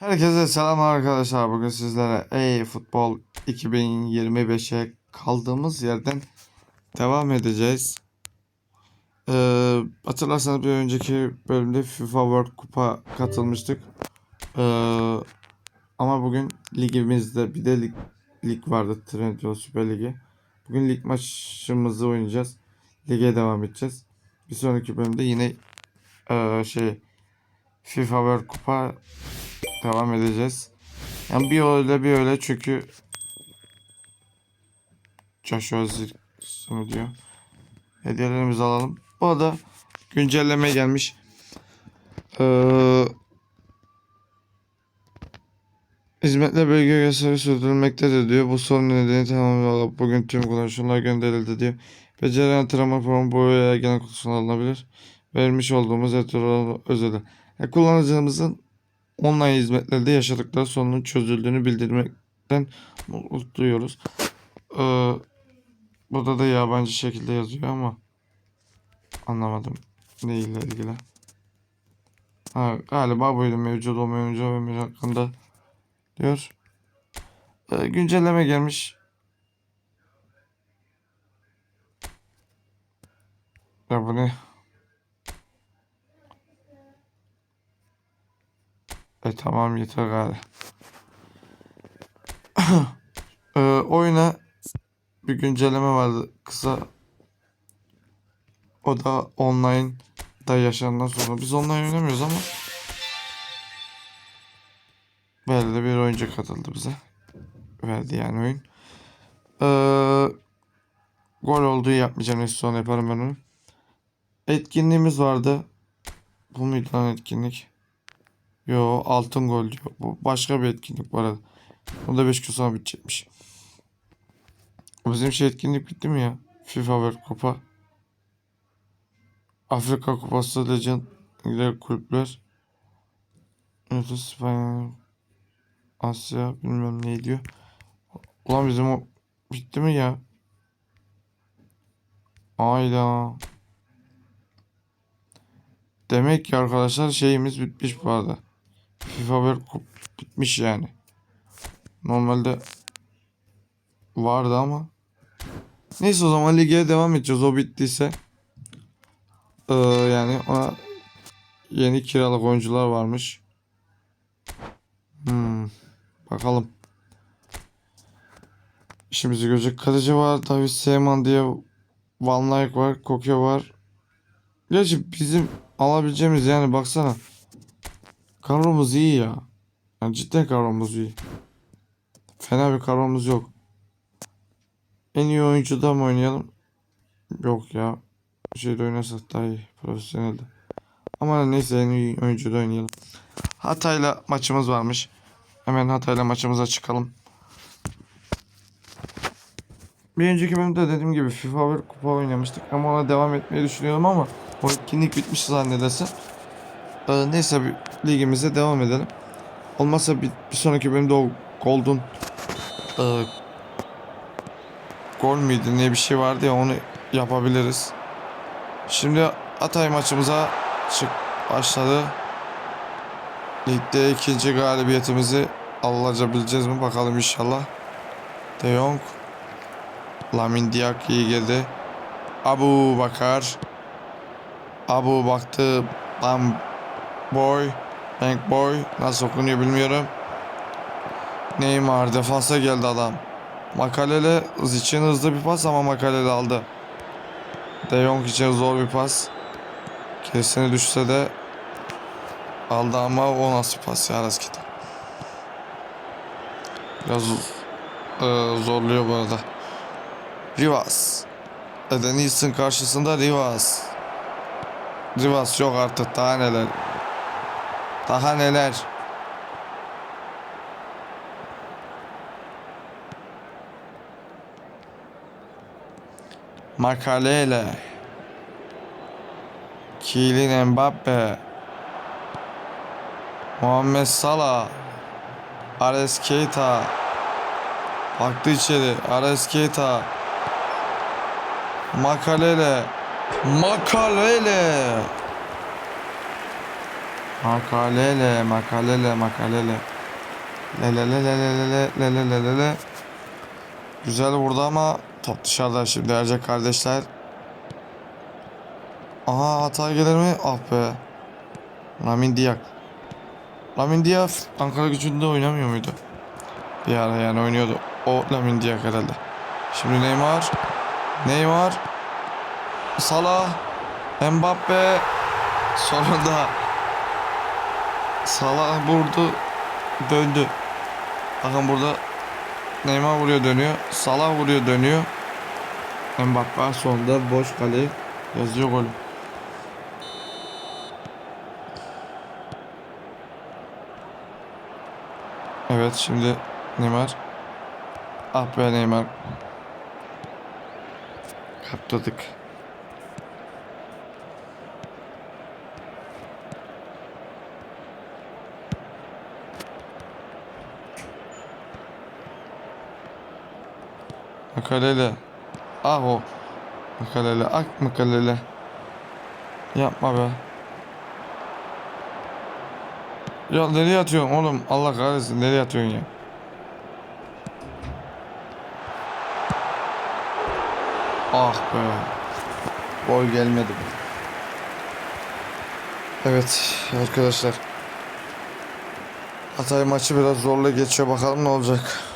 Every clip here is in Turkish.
Herkese selam arkadaşlar. Bugün sizlere Ey Futbol 2025'e kaldığımız yerden devam edeceğiz. Ee, hatırlarsanız bir önceki bölümde FIFA World Cup'a katılmıştık. Ee, ama bugün ligimizde bir de lig, lig vardı. Trendyol Süper Ligi. Bugün lig maçımızı oynayacağız. Lige devam edeceğiz. Bir sonraki bölümde yine ee, şey FIFA World Cup'a devam edeceğiz. Yani bir öyle bir öyle çünkü Joshua Zirksu diyor. Hediyelerimizi alalım. Bu arada güncelleme gelmiş. Ee, hizmetle bölge gösteri sürdürülmektedir diyor. Bu sorun nedeni tamamlanıp bugün tüm kullanıcılar gönderildi diyor. Beceri antrenman bu veya genel kutusuna alınabilir. Vermiş olduğumuz etrafı özeli. Yani kullanıcımızın online hizmetlerde yaşadıkları sorunun çözüldüğünü bildirmekten mutluluk duyuyoruz. Ee, burada da yabancı şekilde yazıyor ama anlamadım neyle ilgili. Ha, galiba böyle mevcut olmayınca ve bir hakkında diyor. Ee, güncelleme gelmiş. Ya bu ne? E tamam yeter galiba. e, oyuna bir güncelleme vardı kısa. O da online da yaşanandan sonra. Biz online oynamıyoruz ama belli bir oyuncu katıldı bize. Verdi yani oyun. Ee, gol olduğu yapmayacağım. Neyse sonra yaparım ben onu. Etkinliğimiz vardı. Bu muydu lan etkinlik? Yo altın gol diyor. Bu başka bir etkinlik var. O da 5 gün sonra bitecekmiş. Bizim şey etkinlik bitti mi ya? FIFA World Kupa. Afrika Kupası Legend kulüpler. Evet, İspanya. Asya bilmem ne diyor. Ulan bizim o bitti mi ya? Ayda. Demek ki arkadaşlar şeyimiz bitmiş bu arada. FIFA World Cup bitmiş yani. Normalde vardı ama. Neyse o zaman lige devam edeceğiz. O bittiyse. Ee, yani ona yeni kiralık oyuncular varmış. Hmm, bakalım. İşimizi görecek. Kaleci var. David Seaman diye Van Dijk var. Koke var. Gerçi bizim alabileceğimiz yani baksana. Kadromuz iyi ya. Yani cidden kadromuz iyi. Fena bir kadromuz yok. En iyi oyuncuda mı oynayalım? Yok ya. Şeyde oynasak daha iyi. Profesyonelde. Ama neyse en iyi oyuncuda oynayalım. Hatay'la maçımız varmış. Hemen Hatay'la maçımıza çıkalım. Bir önceki bölümde dediğim gibi FIFA World Kupa oynamıştık ama ona devam etmeyi düşünüyorum ama o etkinlik bitmiş zannedersem. Ee, neyse ligimize devam edelim. Olmazsa bir, bir sonraki bölümde o Golden e, gol müydü ne bir şey vardı ya onu yapabiliriz. Şimdi Atay maçımıza çık başladı. Ligde ikinci galibiyetimizi alabileceğiz mi bakalım inşallah. De Jong Lamin Diak iyi geldi. Abu Bakar Abu baktı Bam Boy Bank Boy nasıl okunuyor bilmiyorum. Neymar defansa geldi adam. Makalele için hızlı bir pas ama Makalele aldı. De Jong için zor bir pas. Keresine düşse de aldı ama o nasıl pas ya Raskita. Biraz e, zorluyor bu arada. Rivas. Eden Easton karşısında Rivas. Rivas yok artık daha neler. Daha neler. Makalele. Kylian Mbappe. Muhammed Salah. Ares Keita. Baktı içeri. Ares Keita. Makalele. Makalele. Makalele, makalele, makalele. Le le le le le le le le le le le. Güzel vurdu ama top dışarıda şimdi Ercek kardeşler. Aha hata gelir mi? Ah be. Lamin Diak. Lamin Diak Ankara gücünde oynamıyor muydu? Bir ara yani oynuyordu. O Lamin Diak herhalde. Şimdi Neymar. Neymar. Salah. Mbappe. Sonunda. Salah vurdu. Döndü. Bakın burada Neymar vuruyor dönüyor. Salah vuruyor dönüyor. Mbappe sonunda boş kale yazıyor gol. Evet şimdi Neymar. Ah be Neymar. Kaptırdık. Makalele. Ah o. Makalele. Ak makalele. Yapma be. Ya nereye atıyorsun oğlum? Allah kahretsin nereye atıyorsun ya? Ah be. Gol gelmedi be. Evet arkadaşlar. Hatay maçı biraz zorla geçiyor bakalım ne olacak.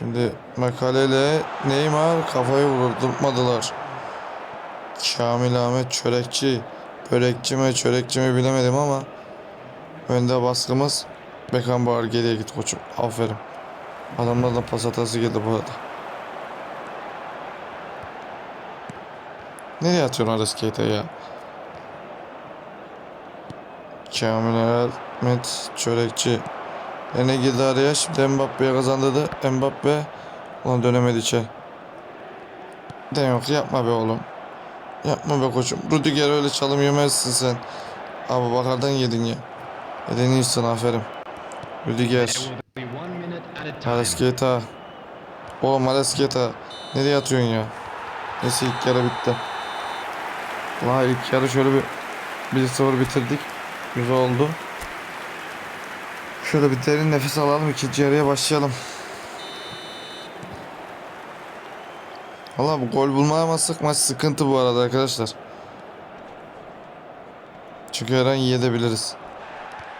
Şimdi makaleyle Neymar kafayı vurdurtmadılar. Kamil Ahmet çörekçi. Börekçi mi çörekçi mi bilemedim ama önde baskımız Beckenbauer geriye git koçum. Aferin. Adamlardan pas hatası geldi bu arada. Nereye atıyorsun Ares ya? Kamil Ahmet çörekçi. Yine girdi araya. Şimdi Mbappe'ye kazandırdı. Mbappe ulan dönemedi içeri. De yok yapma be oğlum. Yapma be koçum. Rüdiger öyle çalım yemezsin sen. Abi bakardan yedin ya. Yedin iyisin aferin. Rüdiger. Malesketa. Oğlum Malesketa. Nereye atıyorsun ya? Neyse ilk yarı bitti. La ilk yarı şöyle bir 1-0 bitirdik. Güzel oldu. Şöyle bir derin nefes alalım. ikinci yarıya başlayalım. Valla bu gol bulmayamazsak maç sıkıntı bu arada arkadaşlar. Çünkü her an yiyebiliriz.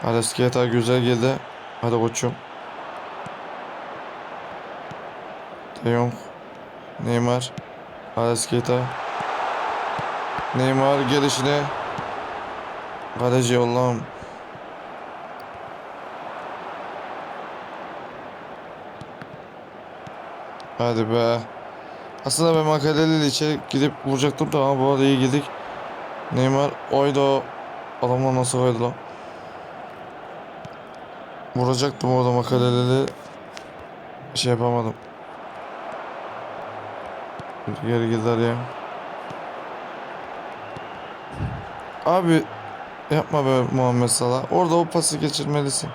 Alesketa güzel geldi. Hadi koçum. De Jong. Neymar. Alesketa. Neymar gelişine. Kaleci Allah'ım. Hadi be. Aslında ben makaleliyle içeri gidip vuracaktım da ama bu arada iyi girdik. Neymar oydu. Adamlar nasıl oydu lan? Vuracaktım orada makaleliyle. Şey yapamadım. Geri gider ya. Abi yapma be Muhammed Salah. Orada o pası geçirmelisin.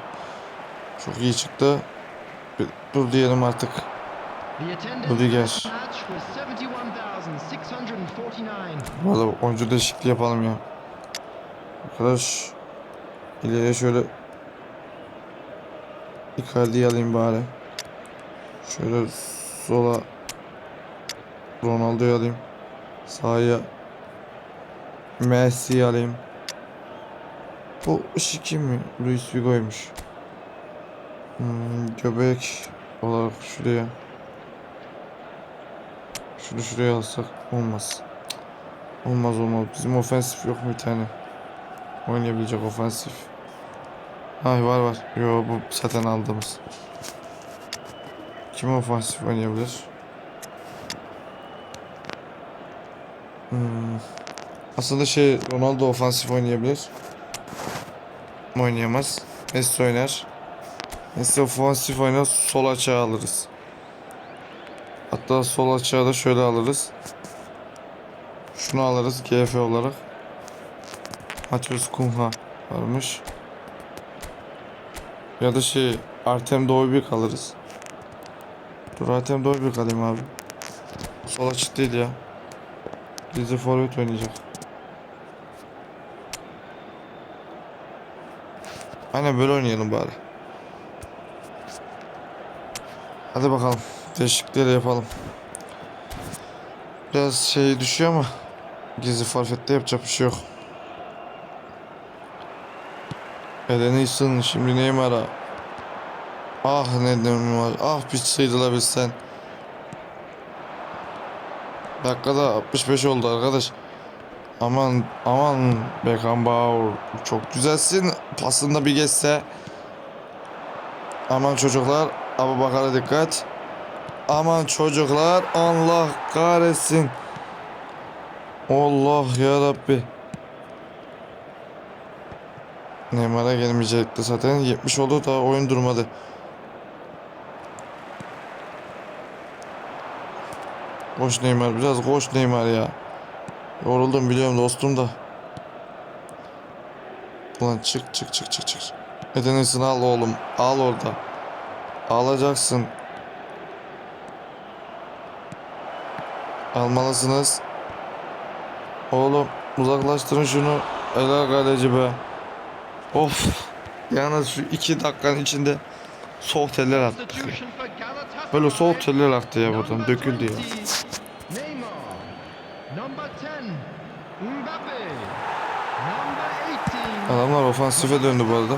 Çok iyi çıktı. Bir dur diyelim artık. Rüdiger. Valla oyuncu değişikliği yapalım ya. Arkadaş ileriye şöyle Icardi'yi alayım bari. Şöyle sola Ronaldo'yu alayım. Sağa Messi'yi alayım. Bu işi kim mi? Luis Figo'ymuş. Hmm, göbek olarak şuraya. Şunu şuraya alsak olmaz. Olmaz olmaz. Bizim ofensif yok mu bir tane? Oynayabilecek ofensif. Hay var var. Yo bu zaten aldığımız. Kim ofensif oynayabilir? Hmm. Aslında şey Ronaldo ofansif oynayabilir. Oynayamaz. Messi oynar. Messi ofansif oynar. Sol açığa alırız. Hatta sol açığa da şöyle alırız. Şunu alırız GF olarak. Matius Kunha varmış. Ya da şey Artem Doğubik alırız. Dur Hatem doğru bir kalayım abi. Sol açık değil ya. Gizli forvet oynayacak. Aynen böyle oynayalım bari. Hadi bakalım. Değişiklikleri yapalım. Biraz şey düşüyor ama gizli forvette yapacak bir şey yok. Eleni ısın şimdi Neymar'a. Ah ne Neymar. Ah bir sıyrılabilsen. Dakikada 65 oldu arkadaş. Aman aman Beckenbauer çok güzelsin. Pasında bir geçse. Aman çocuklar. Abu Bakar'a dikkat. Aman çocuklar. Allah kahretsin. Allah ya Rabbi. Neymar'a gelmeyecekti zaten. 70 oldu da oyun durmadı. Koş Neymar biraz koş Neymar ya. Yoruldum biliyorum dostum da. Ulan çık çık çık çık çık. Edenesin al oğlum. Al orada. Alacaksın. Almalısınız. Oğlum uzaklaştırın şunu. Helal kaleci be. Of. Yalnız şu iki dakikanın içinde soğuk teller Galatasaray. Böyle soğuk teller aktı ya buradan. Döküldü ya. 20, Neymar. Number 10, Mbappe. Number 18, Adamlar ofansife döndü bu arada.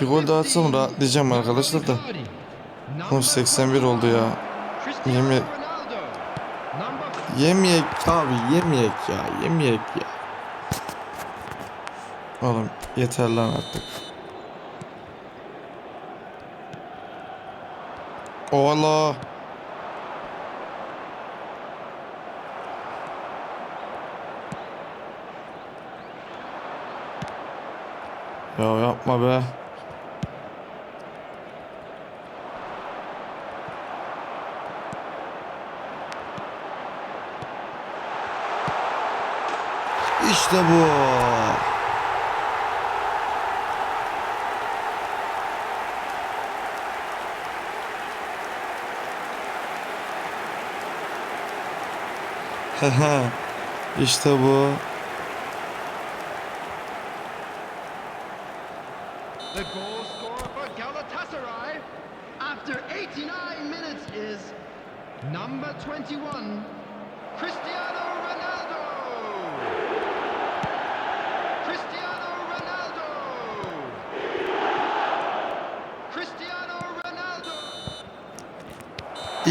Bir gol daha atsam 15, rahatlayacağım arkadaşlar da. Oğlum 81 oldu ya. 21, Cristiano Yemin- Ronaldo. Number Yemeyek abi yemeyek ya yemeyek ya. Oğlum yeter lan artık. Ola. Ya yapma be. İşte bu. İşte bu.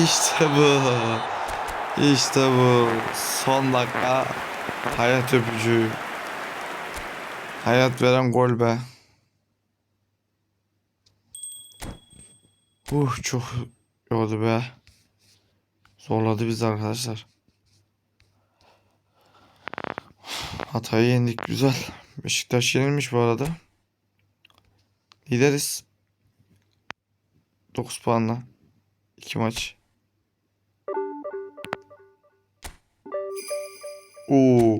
İşte bu. İşte bu. Son dakika. Hayat öpücüğü. Hayat veren gol be. Uh çok yordu be. Zorladı bizi arkadaşlar. Hatay'ı yendik güzel. Beşiktaş yenilmiş bu arada. Lideriz. 9 puanla. 2 maç. Oo.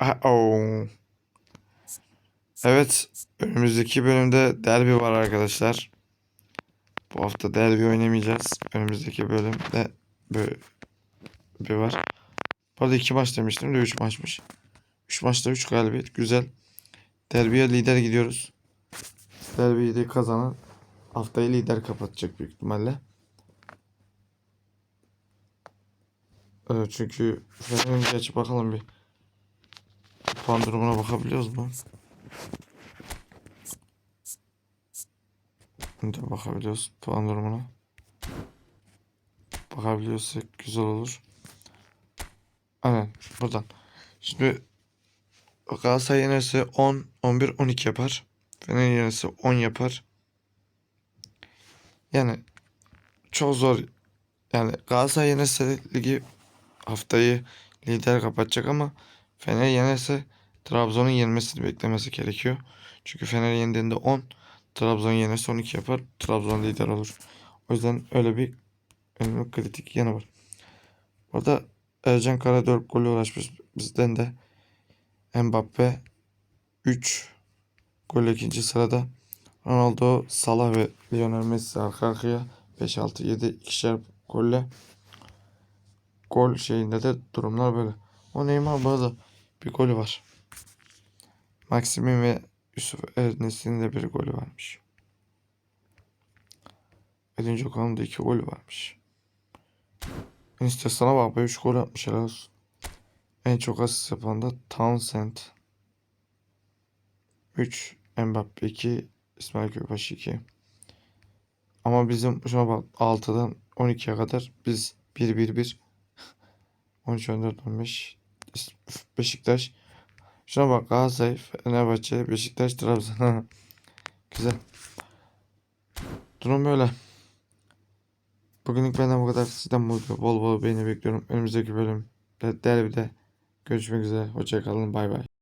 Uh-oh. Evet, önümüzdeki bölümde derbi var arkadaşlar. Bu hafta derbi oynamayacağız. Önümüzdeki bölümde derbi var. Arada iki maç demiştim de üç maçmış. Üç maçta üç galibiyet. Güzel. Derbiye lider gidiyoruz. Derbiyi de kazanan haftayı lider kapatacak büyük ihtimalle. Evet, çünkü Fener'in geç bakalım bir puan durumuna bakabiliyoruz mu? Şimdi bakabiliyoruz puan durumuna. Bakabiliyorsak güzel olur. Aynen buradan. Şimdi Galatasaray yenerse 10, 11, 12 yapar. Fener yenerse 10 yapar. Yani çok zor. Yani Galatasaray yenerse ligi haftayı lider kapatacak ama Fener yenerse Trabzon'un yenmesini beklemesi gerekiyor. Çünkü Fener yendiğinde 10, Trabzon yenerse 12 yapar. Trabzon lider olur. O yüzden öyle bir önemli kritik yanı var. Orada Ercan Kara 4 golle uğraşmış. Bizden de Mbappe 3 gol ikinci sırada. Ronaldo, Salah ve Lionel Messi arka arkaya 5 6 7 ikişer golle. Gol şeyinde de durumlar böyle. O Neymar arada bir golü var. Maximin ve Yusuf Ernes'in de bir golü varmış. Edince Okan'ın da iki golü varmış. Instagram'a bak be 3 gol atmış helal olsun. En çok asist yapan da Townsend. 3 Mbappe 2 İsmail Kökbaş 2. Ama bizim şuna bak 6'dan 12'ye kadar biz 1 1 1 13 14 15 Beşiktaş Şuna bak Galatasaray, Fenerbahçe, Beşiktaş, Trabzon. Güzel. Durum böyle. Bugünlük benden bu kadar. Sizden bol bol, beğeni bekliyorum. Önümüzdeki bölüm derbide görüşmek üzere. Hoşçakalın. Bay bay.